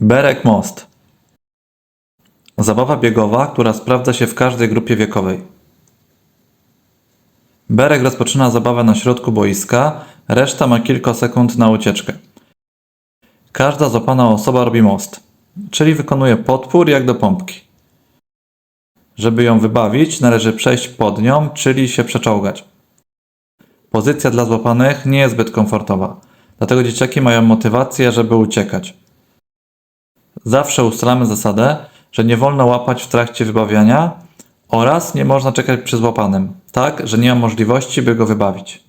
Berek Most. Zabawa biegowa, która sprawdza się w każdej grupie wiekowej. Berek rozpoczyna zabawę na środku boiska, reszta ma kilka sekund na ucieczkę. Każda złapana osoba robi most, czyli wykonuje podpór jak do pompki. Żeby ją wybawić, należy przejść pod nią, czyli się przeczołgać. Pozycja dla złapanych nie jest zbyt komfortowa, dlatego dzieciaki mają motywację, żeby uciekać. Zawsze ustalamy zasadę, że nie wolno łapać w trakcie wybawiania oraz nie można czekać przy złapanym, tak, że nie ma możliwości, by go wybawić.